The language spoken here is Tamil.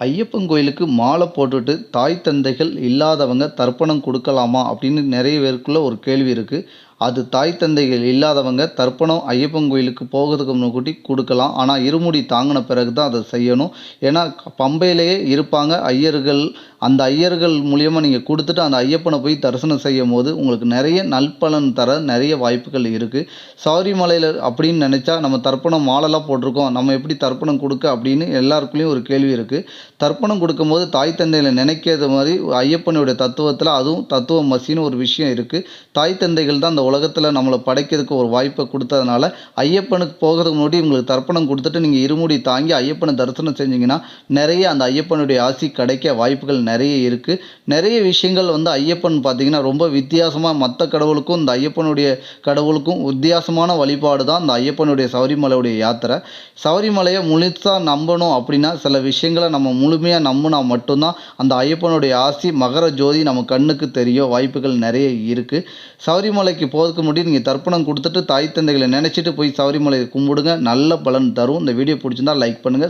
ஐயப்பன் கோயிலுக்கு மாலை போட்டுட்டு தாய் தந்தைகள் இல்லாதவங்க தர்ப்பணம் கொடுக்கலாமா அப்படின்னு நிறைய பேருக்குள்ள ஒரு கேள்வி இருக்குது அது தாய் தந்தைகள் இல்லாதவங்க தர்ப்பணம் ஐயப்பன் கோயிலுக்கு போகிறதுக்கு முன்னாடி கொடுக்கலாம். ஆனால் இருமுடி தாங்கின பிறகு தான் அதை செய்யணும். ஏன்னா பம்பையிலேயே இருப்பாங்க. ஐயர்கள் அந்த ஐயர்கள் மூலியமாக நீங்கள் கொடுத்துட்டு அந்த ஐயப்பனை போய் தரிசனம் செய்யும் போது உங்களுக்கு நிறைய நல்பலன் தர நிறைய வாய்ப்புகள் இருக்குது சௌரிமலையில் அப்படின்னு நினச்சா நம்ம தர்ப்பணம் மாலைலாம் போட்டிருக்கோம். நம்ம எப்படி தர்ப்பணம் கொடுக்க அப்படின்னு எல்லாருக்குள்ளேயும் ஒரு கேள்வி இருக்குது தர்ப்பணம் கொடுக்கும்போது தாய் தந்தையில் நினைக்கிறது மாதிரி ஐயப்பனுடைய தத்துவத்தில் அதுவும் தத்துவ மசின்னு ஒரு விஷயம் இருக்குது தாய் தந்தைகள் தான் அந்த உலகத்தில் நம்மளை படைக்கிறதுக்கு ஒரு வாய்ப்பை கொடுத்ததுனால ஐயப்பனுக்கு போகிறதுக்கு முன்னாடி உங்களுக்கு தர்ப்பணம் கொடுத்துட்டு நீங்கள் இருமுடி தாங்கி ஐயப்பனை தரிசனம் செஞ்சீங்கன்னா நிறைய அந்த ஐயப்பனுடைய ஆசி கிடைக்க வாய்ப்புகள் நிறைய இருக்குது நிறைய விஷயங்கள் வந்து ஐயப்பன் பார்த்தீங்கன்னா ரொம்ப வித்தியாசமாக மற்ற கடவுளுக்கும் இந்த ஐயப்பனுடைய கடவுளுக்கும் வித்தியாசமான வழிபாடு தான் இந்த ஐயப்பனுடைய சபரிமலையுடைய யாத்திரை. சபரிமலையை முழுசாக நம்பணும் அப்படின்னா சில விஷயங்களை நம்ம முழுமையாக நம்பினா மட்டும்தான் அந்த ஐயப்பனுடைய ஆசி மகர ஜோதி நம்ம கண்ணுக்கு தெரிய வாய்ப்புகள் நிறைய இருக்குது சபரிமலைக்கு போகிறதுக்கு முன்னாடி நீங்கள் தர்ப்பணம் கொடுத்துட்டு தாய் தந்தைகளை நினச்சிட்டு போய் சபரிமலையை கும்பிடுங்க. நல்ல பலன் தரும். இந்த வீடியோ பிடிச்சிருந்தா லைக் பண்ணுங்கள்